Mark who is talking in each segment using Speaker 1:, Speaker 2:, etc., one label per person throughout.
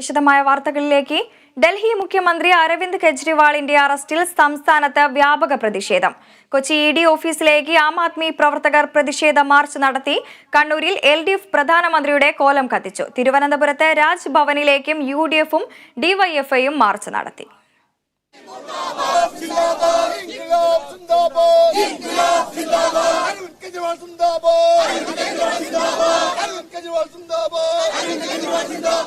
Speaker 1: വിശദമായ വാർത്തകളിലേക്ക്. ഡൽഹി മുഖ്യമന്ത്രി അരവിന്ദ് കെജ്രിവാളിന്റെ അറസ്റ്റിൽ സംസ്ഥാനത്ത് വ്യാപക പ്രതിഷേധം. കൊച്ചി ഇ ഡി ഓഫീസിലേക്ക് ആം ആദ്മി പ്രവർത്തകർ പ്രതിഷേധ മാർച്ച് നടത്തി. കണ്ണൂരിൽ എൽ ഡി എഫ് പ്രധാനമന്ത്രിയുടെ കോലം കത്തിച്ചു. തിരുവനന്തപുരത്ത് രാജ്ഭവനിലേക്കും യു ഡി എഫും ഡിവൈഎഫ്ഐയും മാർച്ച് നടത്തി.
Speaker 2: zindabad!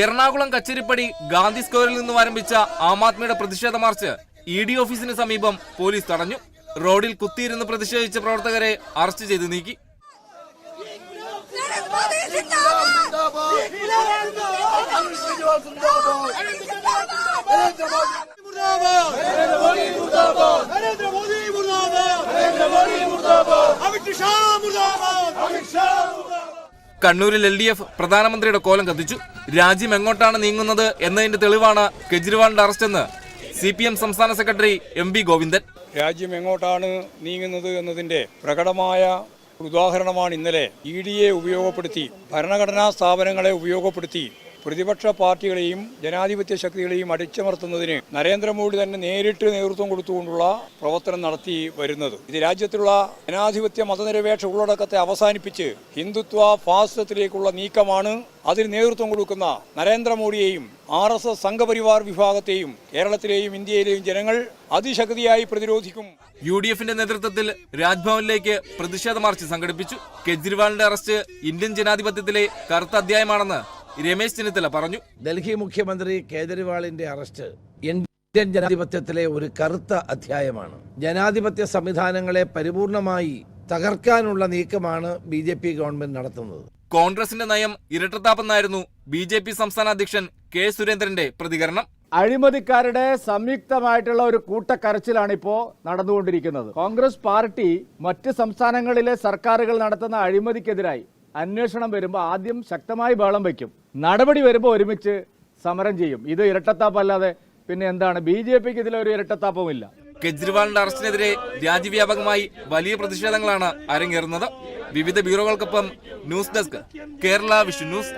Speaker 3: എറണാകുളം കച്ചേരിപ്പടി ഗാന്ധി സ്ക്വയറിൽ നിന്നും ആരംഭിച്ച ആം ആദ്മിയുടെ പ്രതിഷേധ മാർച്ച് ഇ ഡി ഓഫീസിന് സമീപം പോലീസ് തടഞ്ഞു. റോഡിൽ കുത്തിയിരുന്ന് പ്രതിഷേധിച്ച പ്രവർത്തകരെ അറസ്റ്റ് ചെയ്ത് നീക്കി.
Speaker 2: അമിത് ഷാ! Narendra Modi
Speaker 3: കണ്ണൂരിൽ എൽ ഡി എഫ് പ്രധാനമന്ത്രിയുടെ കോലം കത്തിച്ചു. രാജ്യം എങ്ങോട്ടാണ് നീങ്ങുന്നത് എന്നതിന്റെ തെളിവാണ് കെജ്രിവാളിന്റെ അറസ്റ്റെന്ന് സി പി എം സംസ്ഥാന സെക്രട്ടറി എം വി ഗോവിന്ദൻ.
Speaker 4: രാജ്യം എങ്ങോട്ടാണ് നീങ്ങുന്നത് എന്നതിന്റെ പ്രകടമായ ഉദാഹരണമാണ് ഇന്നലെ ഇ ഡിയെ ഉപയോഗപ്പെടുത്തി ഭരണഘടനാ സ്ഥാപനങ്ങളെ ഉപയോഗപ്പെടുത്തി പ്രതിപക്ഷ പാർട്ടികളെയും ജനാധിപത്യ ശക്തികളെയും അടിച്ചമർത്തുന്നതിന് നരേന്ദ്രമോദി തന്നെ നേരിട്ട് നേതൃത്വം കൊടുത്തുകൊണ്ടുള്ള പ്രവർത്തനം നടത്തി വരുന്നത്. ഇത് രാജ്യത്തുള്ള ജനാധിപത്യ മതനിരപേക്ഷ ഉള്ളടക്കത്തെ അവസാനിപ്പിച്ച് ഹിന്ദുത്വ ഫാസിസത്തിലേക്കുള്ള നീക്കമാണ് അതിന് നേതൃത്വം കൊടുക്കുന്ന നരേന്ദ്രമോദിയെയും ആർ എസ് എസ് സംഘപരിവാർ വിഭാഗത്തെയും കേരളത്തിലെയും ഇന്ത്യയിലെയും ജനങ്ങൾ അതിശക്തിയായി പ്രതിരോധിക്കും.
Speaker 3: യു ഡി എഫിന്റെ നേതൃത്വത്തിൽ രാജ്ഭവനിലേക്ക് പ്രതിഷേധ മാർച്ച് സംഘടിപ്പിച്ചു. കെജ്രിവാളിന്റെ അറസ്റ്റ് ഇന്ത്യൻ ജനാധിപത്യത്തിലെ കറുത്ത അധ്യായമാണെന്ന് രമേശ് ചെന്നിത്തല പറഞ്ഞു.
Speaker 5: ഡൽഹി മുഖ്യമന്ത്രി കേജ്രിവാളിന്റെ അറസ്റ്റ്. ഇന്ത്യൻ ജനാധിപത്യത്തിലെ ഒരു കറുത്ത അധ്യായമാണ്. ജനാധിപത്യ സംവിധാനങ്ങളെ പരിപൂർണമായി തകർക്കാനുള്ള നീക്കമാണ് ബി ജെ പി ഗവൺമെന്റ് നടത്തുന്നത്.
Speaker 3: കോൺഗ്രസിന്റെ നയം ഇരട്ടത്താപ്പെന്നായിരുന്നു ബി ജെ പി സംസ്ഥാന അധ്യക്ഷൻ കെ സുരേന്ദ്രന്റെ പ്രതികരണം.
Speaker 6: അഴിമതിക്കാരുടെ സംയുക്തമായിട്ടുള്ള ഒരു കൂട്ടക്കരച്ചിലാണ് ഇപ്പോൾ നടന്നുകൊണ്ടിരിക്കുന്നത്. കോൺഗ്രസ് പാർട്ടി മറ്റ് സംസ്ഥാനങ്ങളിലെ സർക്കാരുകൾ നടത്തുന്ന അഴിമതിക്കെതിരായി അന്വേഷണം വരുമ്പോൾ ആദ്യം ശക്തമായി ബഹളം വയ്ക്കും നടപടി വരുമ്പോൾ ഒരുമിച്ച് സമരം ചെയ്യും. ഇത് ഇരട്ടത്താപ്പല്ലാതെ പിന്നെ എന്താണ്? ബി ജെ പിക്ക് ഇതിലൊരു ഇരട്ടത്താപ്പവുമില്ല.
Speaker 3: കെജ്രിവാളിന്റെ അറസ്റ്റിനെതിരെ രാജ്യവ്യാപകമായി വലിയ പ്രതിഷേധങ്ങളാണ് അരങ്ങേറുന്നത്. വിവിധ ബ്യൂറോകൾക്കൊപ്പം news desk Kerala Vishu news.